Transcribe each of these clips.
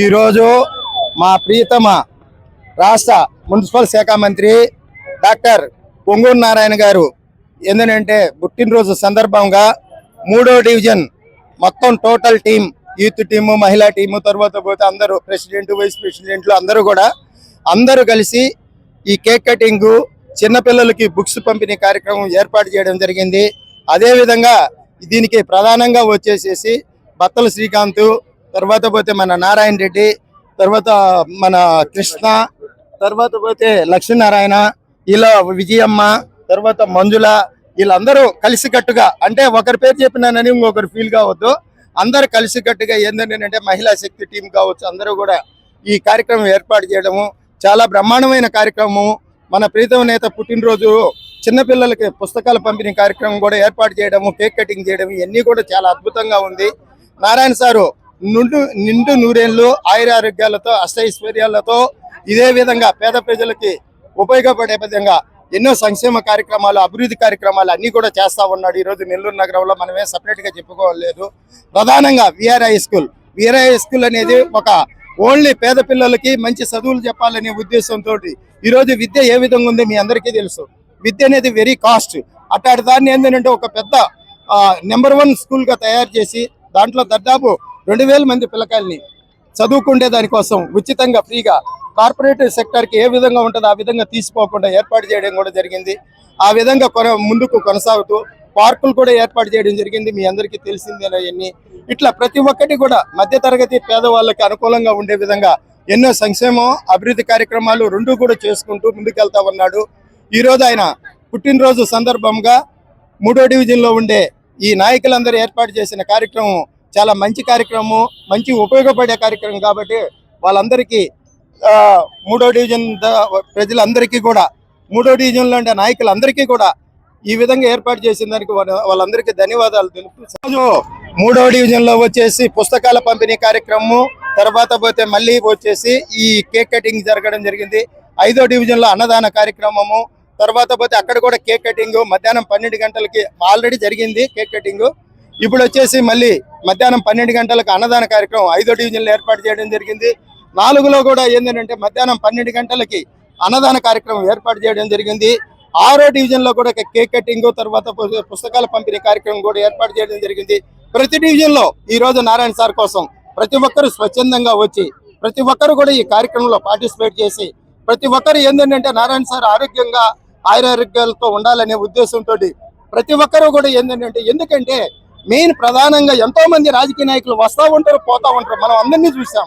ఈరోజు మా ప్రియతమ రాష్ట్ర మున్సిపల్ శాఖ మంత్రి డాక్టర్ పొంగూరు నారాయణ గారు ఏంటంటే పుట్టినరోజు సందర్భంగా మూడో డివిజన్ మొత్తం టోటల్ టీం యూత్ టీము మహిళా టీము తర్వాత పోతే అందరూ ప్రెసిడెంట్ వైస్ ప్రెసిడెంట్లు అందరూ కూడా అందరూ కలిసి ఈ కేక్ కటింగ్ చిన్నపిల్లలకి బుక్స్ పంపిణీ కార్యక్రమం ఏర్పాటు చేయడం జరిగింది. అదేవిధంగా దీనికి ప్రధానంగా వచ్చేసేసి బత్తల శ్రీకాంత్ తర్వాత పోతే మన నారాయణ రెడ్డి తర్వాత మన కృష్ణ తర్వాత పోతే లక్ష్మీనారాయణ ఇలా విజయమ్మ తర్వాత మంజుల వీళ్ళందరూ కలిసికట్టుగా అంటే ఒకరి పేరు చెప్పినానని ఇంకొకరు ఫీల్ కావద్దు. అందరు కలిసికట్టుగా ఏంటంటే మహిళా శక్తి టీం కావచ్చు అందరూ కూడా ఈ కార్యక్రమం ఏర్పాటు చేయడము చాలా బ్రహ్మాండమైన కార్యక్రమం మన ప్రీతం నేత పుట్టినరోజు చిన్నపిల్లలకి పుస్తకాలు పంపిణీ కార్యక్రమం కూడా ఏర్పాటు చేయడము కేక్ కటింగ్ చేయడం ఇవన్నీ కూడా చాలా అద్భుతంగా ఉంది. నారాయణ సారు నుండు నిండు నూరేళ్ళు ఆయురారోగ్యాలతో అష్టైశ్వర్యాలతో ఇదే విధంగా పేద ప్రజలకి ఉపయోగపడే విధంగా ఎన్నో సంక్షేమ కార్యక్రమాలు అభివృద్ధి కార్యక్రమాలు అన్ని కూడా చేస్తా ఉన్నాడు. ఈరోజు నెల్లూరు నగరంలో మనమే సపరేట్గా చెప్పుకోలేదు. ప్రధానంగా VR high school. VR high school అనేది ఒక ఓన్లీ పేద పిల్లలకి మంచి చదువులు చెప్పాలనే ఉద్దేశంతో ఈరోజు విద్య ఏ విధంగా ఉంది మీ అందరికీ తెలుసు. విద్య అనేది వెరీ కాస్ట్ అట్లాంటి దాన్ని ఏంటంటే ఒక పెద్ద నెంబర్ వన్ స్కూల్గా తయారు చేసి దాంట్లో దాదాపు రెండు వేల మంది పిల్లకాయల్ని చదువుకుంటే దానికోసం ఉచితంగా ఫ్రీగా కార్పొరేట్ సెక్టర్కి ఏ విధంగా ఉంటుందో ఆ విధంగా తీసుకోకుండా ఏర్పాటు చేయడం కూడా జరిగింది. ఆ విధంగా కొన ముందుకు కొనసాగుతూ పార్కులు కూడా ఏర్పాటు చేయడం జరిగింది. మీ అందరికీ తెలిసిందే అవన్నీ. ఇట్లా ప్రతి ఒక్కటి కూడా మధ్య తరగతి పేదవాళ్ళకి అనుకూలంగా ఉండే విధంగా ఎన్నో సంక్షేమం అభివృద్ధి కార్యక్రమాలు రెండు కూడా చేసుకుంటూ ముందుకెళ్తా ఉన్నాడు. ఈ రోజు ఆయన పుట్టినరోజు సందర్భంగా మూడో డివిజన్లో ఉండే ఈ నాయకులందరూ ఏర్పాటు చేసిన కార్యక్రమం చాలా మంచి కార్యక్రమం మంచి ఉపయోగపడే కార్యక్రమం కాబట్టి వాళ్ళందరికీ మూడో డివిజన్ ప్రజలందరికీ కూడా మూడో డివిజన్లో ఉండే నాయకులందరికీ కూడా ఈ విధంగా ఏర్పాటు చేసిన దానికి వాళ్ళందరికీ ధన్యవాదాలు తెలుపుతూ మూడో డివిజన్లో వచ్చేసి పుస్తకాల పంపిణీ కార్యక్రమం తర్వాత పోతే మళ్ళీ వచ్చేసి ఈ కేక్ కటింగ్ జరగడం జరిగింది. ఐదో డివిజన్లో అన్నదాన కార్యక్రమము తర్వాత పోతే అక్కడ కూడా కేక్ కటింగ్ మధ్యాహ్నం పన్నెండు గంటలకి ఆల్రెడీ జరిగింది కేక్ కటింగ్. ఇప్పుడు వచ్చేసి మళ్ళీ మధ్యాహ్నం పన్నెండు గంటలకు అన్నదాన కార్యక్రమం ఐదో డివిజన్లు ఏర్పాటు చేయడం జరిగింది. నాలుగులో కూడా ఏంటంటే మధ్యాహ్నం పన్నెండు గంటలకి అన్నదాన కార్యక్రమం ఏర్పాటు చేయడం జరిగింది. ఆరో డివిజన్లో కూడా కేక్ కటింగ్ తర్వాత పుస్తకాలు పుస్తకాల పంపిణీ కార్యక్రమం కూడా ఏర్పాటు చేయడం జరిగింది. ప్రతి డివిజన్లో ఈరోజు ఈ రోజు నారాయణ సార్ కోసం ప్రతి ఒక్కరు స్వచ్ఛందంగా వచ్చి ప్రతి ఒక్కరు కూడా ఈ కార్యక్రమంలో పార్టిసిపేట్ చేసి ప్రతి ఒక్కరు ఏంటంటే నారాయణ సార్ ఆరోగ్యంగా ఆయురారోగ్యాలతో ఉండాలనే ఉద్దేశంతో ప్రతి ఒక్కరు కూడా ఏంటంటే ఎందుకంటే మెయిన్ ప్రధానంగా ఎంతో మంది రాజకీయ నాయకులు వస్తా ఉంటారు పోతా ఉంటారు. మనం అందరినీ చూసాం.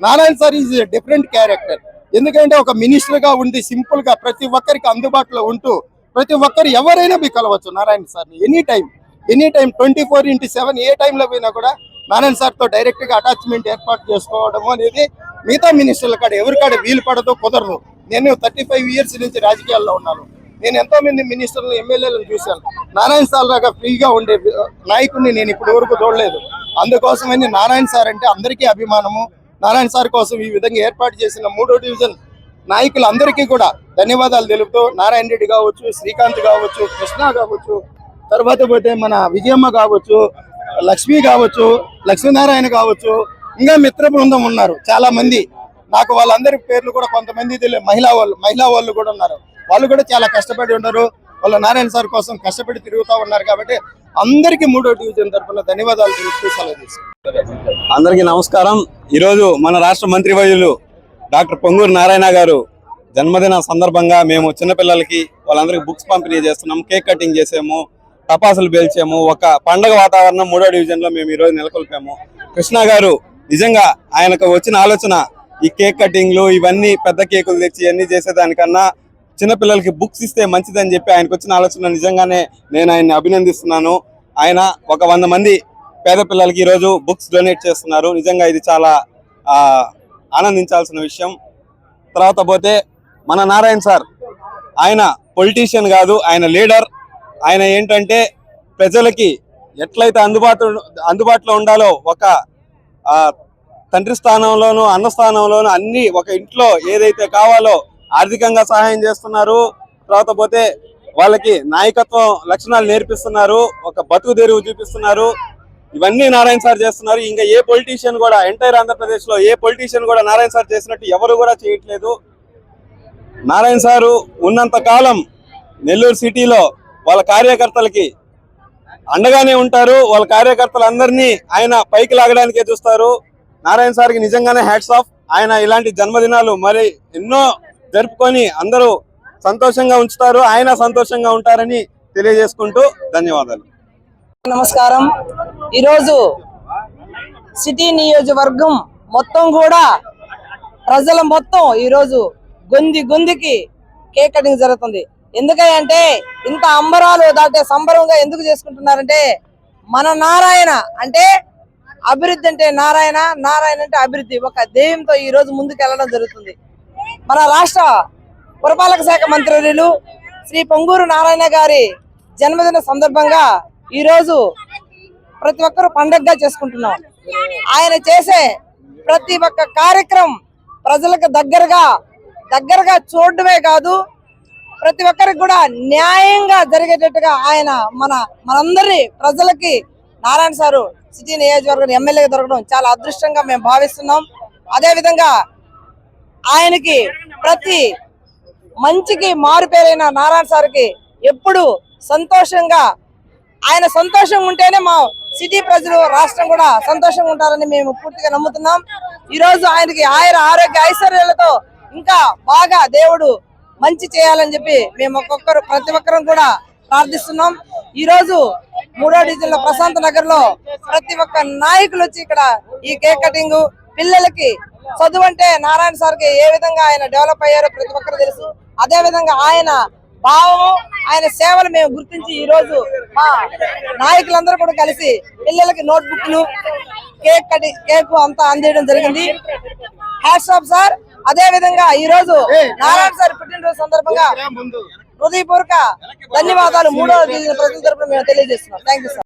Narayana sir is different character ఎందుకంటే ఒక మినిస్టర్గా ఉండి సింపుల్గా ప్రతి ఒక్కరికి అందుబాటులో ఉంటూ ప్రతి ఒక్కరు ఎవరైనా మీ కలవచ్చు Narayana sir any time any time twenty four into seven ఏ టైంలో పోయినా కూడా నారాయణ సార్తో డైరెక్ట్గా అటాచ్మెంట్ ఏర్పాటు చేసుకోవడం అనేది మిగతా మినిస్టర్ల కాడ ఎవరికాడ వీలు పడదో కుదరదు. నేను థర్టీ ఫైవ్ ఇయర్స్ నుంచి రాజకీయాల్లో ఉన్నాను. నేను ఎంతో మంది మినిస్టర్లు ఎమ్మెల్యేలను చూశాను. నారాయణ సార్ లాగా ఫ్రీగా ఉండే నాయకుడిని నేను ఇప్పటి వరకు చూడలేదు. అందుకోసమని నారాయణ సార్ అంటే అందరికీ అభిమానము. నారాయణ సార్ కోసం ఈ విధంగా ఏర్పాటు చేసిన మూడో డివిజన్ నాయకులందరికీ కూడా ధన్యవాదాలు తెలుపుతూ నారాయణ రెడ్డి కావచ్చు శ్రీకాంత్ కావచ్చు కృష్ణ కావచ్చు తర్వాత పోతే మన విజయమ్మ కావచ్చు లక్ష్మి కావచ్చు లక్ష్మీనారాయణ కావచ్చు ఇంకా మిత్ర బృందం ఉన్నారు. చాలా మంది నాకు వాళ్ళందరి పేర్లు కూడా కొంతమంది తెలియదు మహిళా వాళ్ళు మహిళా వాళ్ళు కూడా ఉన్నారు. వాళ్ళు కూడా చాలా కష్టపడి ఉన్నారు. వాళ్ళ నారాయణ సార్ కోసం కష్టపడి తిరుగుతూ ఉన్నారు కాబట్టి అందరికీ మూడో డివిజన్ తరఫున ధన్యవాదాలు తెలుపుతూ సెలవు అందరికీ నమస్కారం. ఈరోజు మన రాష్ట్ర మంత్రి వైద్యులు డాక్టర్ పొంగూరు నారాయణ గారు జన్మదిన సందర్భంగా మేము చిన్నపిల్లలకి వాళ్ళందరికీ బుక్స్ పంపిణీ చేస్తున్నాము కేక్ కటింగ్ చేసాము టపాసులు పేల్చాము ఒక పండగ వాతావరణం మూడో డివిజన్లో మేము ఈరోజు నెలకొల్పాము. కృష్ణ గారు నిజంగా ఆయనకు వచ్చిన ఆలోచన ఈ కేక్ కటింగ్లు ఇవన్నీ పెద్ద కేకులు తెచ్చి ఇవన్నీ చేసేదానికన్నా చిన్నపిల్లలకి బుక్స్ ఇస్తే మంచిదని చెప్పి ఆయనకు వచ్చిన ఆలోచన నిజంగానే నేను ఆయన్ని అభినందిస్తున్నాను. ఆయన ఒక వంద మంది పేద పిల్లలకి ఈరోజు బుక్స్ డొనేట్ చేస్తున్నారు. నిజంగా ఇది చాలా ఆనందించాల్సిన విషయం. తర్వాత పోతే మన నారాయణ సార్. ఆయన పొలిటీషియన్ కాదు ఆయన లీడర్ ఆయన ఏంటంటే ప్రజలకి ఎట్లయితే అందుబాటు అందుబాటులో ఉండాలో ఒక తండ్రి స్థానంలోను అన్న స్థానంలోను అన్ని ఒక ఇంట్లో ఏదైతే కావాలో ఆర్థికంగా సహాయం చేస్తున్నారు. తర్వాత పోతే వాళ్ళకి నాయకత్వం లక్షణాలు నేర్పిస్తున్నారు. ఒక బతుకు తెరువు చూపిస్తున్నారు. ఇవన్నీ నారాయణ సార్ చేస్తున్నారు. ఇంకా ఏ పొలిటీషియన్ కూడా ఎంటైర్ ఆంధ్రప్రదేశ్లో ఏ పొలిటీషియన్ కూడా నారాయణ సార్ చేసినట్టు ఎవరు కూడా చేయట్లేదు. నారాయణ సారు ఉన్నంత కాలం నెల్లూరు సిటీలో వాళ్ళ కార్యకర్తలకి అండగానే ఉంటారు. వాళ్ళ కార్యకర్తలందరినీ ఆయన పైకి లాగడానికే చూస్తారు. నారాయణ సార్కి నిజంగానే హ్యాట్స్ ఆఫ్ ఆయన ఇలాంటి జన్మదినాలు మరి ఎన్నో జరుపుకొని అందరూ సంతోషంగా ఉంచుతారు. ఆయన సంతోషంగా ఉంటారని తెలియజేసుకుంటూ ధన్యవాదాలు. నమస్కారం. ఈరోజు సిటీ నియోజకవర్గం మొత్తం కూడా ప్రజల మొత్తం ఈరోజు గొంది గొందికి కేక్ కటింగ్ జరుగుతుంది. ఎందుకంటే ఇంత అంబరాలు దాటే సంబరంగా ఎందుకు చేసుకుంటున్నారంటే మన నారాయణ అంటే అభివృద్ధి అంటే నారాయణ నారాయణ అంటే అభివృద్ధి. ఒక ధ్యేయంతో ఈ రోజు ముందుకు వెళ్ళడం జరుగుతుంది. మన రాష్ట్ర పురపాలక శాఖ మంత్రులు శ్రీ పొంగూరు నారాయణ గారి జన్మదిన సందర్భంగా ఈ రోజు ప్రతి ఒక్కరు పండగగా చేసుకుంటున్నాం. ఆయన చేసే ప్రతి ఒక్క కార్యక్రమం ప్రజలకు దగ్గరగా దగ్గరగా చూడడమే కాదు ప్రతి ఒక్కరికి కూడా న్యాయంగా జరిగేటట్టుగా ఆయన మన మనందరి ప్రజలకి నారాయణ సారు సిటీ నియోజకవర్గం ఎమ్మెల్యేగా దొరకడం చాలా అదృష్టంగా మేము భావిస్తున్నాం. అదే విధంగా ఆయనకి ప్రతి మంచికి మారు పేరైన నారాయణ సార్కి ఎప్పుడు సంతోషంగా ఆయన సంతోషంగా ఉంటేనే మా సిటీ ప్రజలు రాష్ట్రం కూడా సంతోషంగా ఉంటారని మేము పూర్తిగా నమ్ముతున్నాం. ఈ రోజు ఆయనకి ఆయన ఆరోగ్య ఐశ్వర్యాలతో ఇంకా బాగా దేవుడు మంచి చేయాలని చెప్పి మేము ఒక్కొక్కరు ప్రతి ఒక్కరం కూడా ప్రార్థిస్తున్నాం. ఈ రోజు మూడో డివిజన్లో ప్రశాంత్ నగర్లో ప్రతి ఒక్క నాయకులు వచ్చి ఇక్కడ ఈ కేక్ కటింగ్ పిల్లలకి చదువు అంటే నారాయణ సార్కి ఏ విధంగా ఆయన డెవలప్ అయ్యారో ప్రతి ఒక్కరు తెలుసు. అదే విధంగా ఆయన భావము ఆయన సేవలు మేము గుర్తించి ఈ రోజు మా నాయకులందరూ కూడా కలిసి పిల్లలకి నోట్ బుక్లు కేక్ కటి కేక్ అంతా అందేయడం జరిగింది. Hats off sir. అదే విధంగా ఈ రోజు నారాయణ సార్ పుట్టినరోజు సందర్భంగా హృదయపూర్వక ధన్యవాదాలు. మూడో డివిజన్ ప్రజల తరపున మేము తెలియజేస్తున్నాం. Thank you sir.